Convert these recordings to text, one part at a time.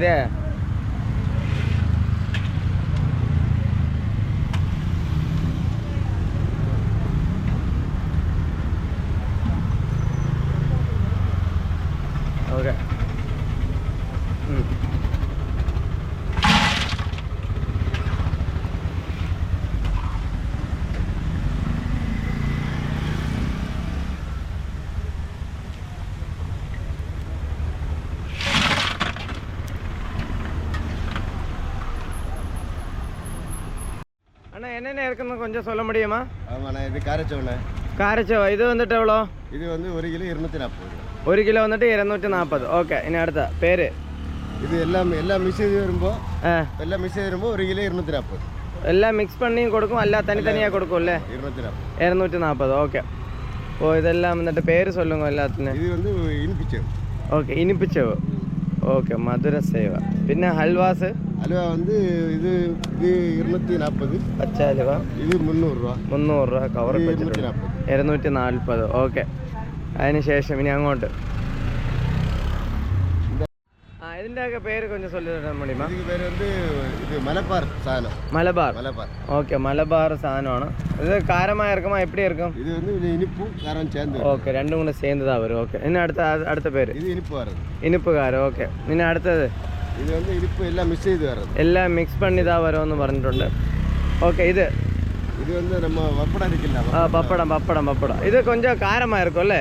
对。அண்ணா என்னென்ன இருக்குன்னு கொஞ்சம் சொல்ல முடியுமா ஆமாண்ணா இது காரச்சோண்ணே കാരച്ചോ ഇത് വന്നിട്ട് ഇത് വന്ന് ഒരു കിലോ ഇരുന്നൂറ്റി നാൽപ്പത് ഒരു കിലോ വന്നിട്ട് ഇരുന്നൂറ്റി നാൽപ്പത് ഇനി അടുത്ത. പേര്? ഇത് എല്ലാം എല്ലാം മിക്സ് ചെയ്ത് വരുമ്പോൾ എല്ലാം മിക്സ് ചെയ്ത് വരുമ്പോൾ ഒരു കിലോ ഇരുന്നൂറ്റി നാൽപ്പത് എല്ലാം മിക്സ് പണിയും കൊടുക്കും അല്ല തനി തനിയാ കൊടുക്കും അല്ലേ? ഇരുന്നൂറ്റി നാൽപ്പത് ഓക്കെ. ഓ ഇതെല്ലാം വന്നിട്ട് പേര് സൊല്ലുങ്ങോ എല്ലാത്തിനും? ഇത് വന്ന് ഇനിപ്പിച്ചവ് ഓക്കെ ഇനിപ്പിച്ചവ് ஓகே மதுர சேவா പിന്നെ ഹൽവാസ് അലുവ வந்து ഇത് ഇത് ഇരുന്നൂറ്റി നാൽപ്പത് പച്ച ഹലുവ ഇത് മുന്നൂറ് രൂപ മുന്നൂറ് രൂപ കവർ ഇത് ഇരുന്നൂറ്റി നാൽപ്പത് ഇരുന്നൂറ്റി നാൽപ്പത് ഓക്കെ അതിന് ശേഷം ഇനി അങ്ങോട്ട് இதுண்டாக பேர் கொஞ்சம் சொல்லி தர முடியுமா இதுக்கு பேர் வந்து இது மலபார் சாதனம் மலபார் மலபார் ஓகே மலபார் சாதனമാണ് ഇത് കാരമായ ഇറക്കുമോ എപ്പി ഇറക്കും ഇത് വന്ന് ഇനിപ്പും കാരം ചേർന്ന് ഓക്കെ രണ്ടും കൂടെ ചേർന്നതാ വരും ഓക്കെ ഇനി അടുത്ത അടുത്ത പേര് ഇത് ഇനിപ്പ് കാരം ഇനിപ്പ് കാരം ഓക്കെ ഇനി അടുത്തത് ഇത് വന്ന് ഇനിപ്പ് എല്ലാം മിക്സ് ചെയ്ത് വരും എല്ലാം മിക്സ് പണിതാ വരുമെന്ന് പറഞ്ഞിട്ടുണ്ട് ഓക്കെ ഇത് இது வந்து நம்ம பப்படம் இருக்குல்ல பப்படம் பப்படம் பப்படம் இது கொஞ்சம் காரமா இருக்கும் இல்ல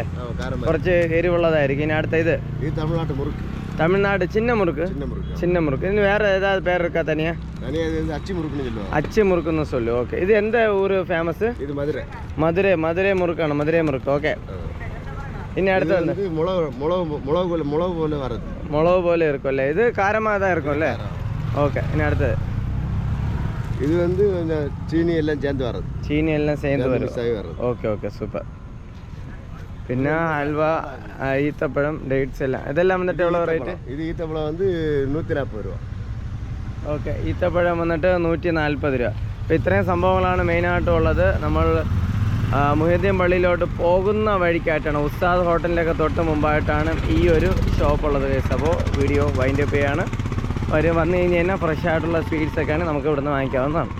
குறைச்சு எரிவுள்ளதா இருக்கு இனி அடுத்த இது இது தமிழ்நாட்டு முறுக்கு தமிழ்நாடு சின்ன முறுக்கு சின்ன முறுக்கு சின்ன முறுக்கு இன்னும் வேறு ஏதாவது பேர் இருக்கா தனியாக தனியாக இது அச்சு முறுக்குன்னு சொல்லுவோம் அச்சு முறுக்குன்னு சொல்லு ஓகே இது எந்த ஊர் ஃபேமஸு இது மதுரை. மதுரை மதுரை முறுக்கான மதுரை முறுக்கு ஓகே இன்னும் அடுத்து வந்து முளவு முளவு முளவு போல முளவு போல வரது முளவு போல இருக்கும்ல. இது காரமாக தான் இருக்கும்ல? ஓகே இன்னும் அடுத்தது. இது வந்து கொஞ்சம் சீனி எல்லாம் சேர்ந்து வர்றது. சீனி எல்லாம் சேர்ந்து வரும். ஓகே ஓகே சூப்பர் പിന്നെ ഹൽവ ഈത്തപ്പഴം ഡേറ്റ്സ് എല്ലാം. ഇതെല്ലാം വന്നിട്ട് എവിടെ റേറ്റ് ഇത് ഈത്തപ്പഴം വന്ന് നൂറ്റി നാൽപ്പത് രൂപ. ഓക്കെ ഈത്തപ്പഴം വന്നിട്ട് നൂറ്റി നാൽപ്പത് രൂപ. അപ്പം ഇത്രയും സംഭവങ്ങളാണ് മെയിനായിട്ടുള്ളത് നമ്മൾ മുഹിദ്ദീൻ പള്ളിയിലോട്ട് പോകുന്ന വഴിക്കായിട്ടാണ് ഉസ്താദ് ഹോട്ടലിലൊക്കെ തൊട്ട് മുമ്പായിട്ടാണ് ഈ ഒരു ഷോപ്പ് ഉള്ളത് കേസ് അപ്പോൾ വീഡിയോ വൈൻഡപ്പ് ചെയ്യാണ്. അവർ വന്നു കഴിഞ്ഞ് കഴിഞ്ഞാൽ ഫ്രഷ് ആയിട്ടുള്ള സ്വീറ്റ്സൊക്കെയാണ് നമുക്ക് ഇവിടുന്ന് വാങ്ങിക്കാവുന്നതാണ്.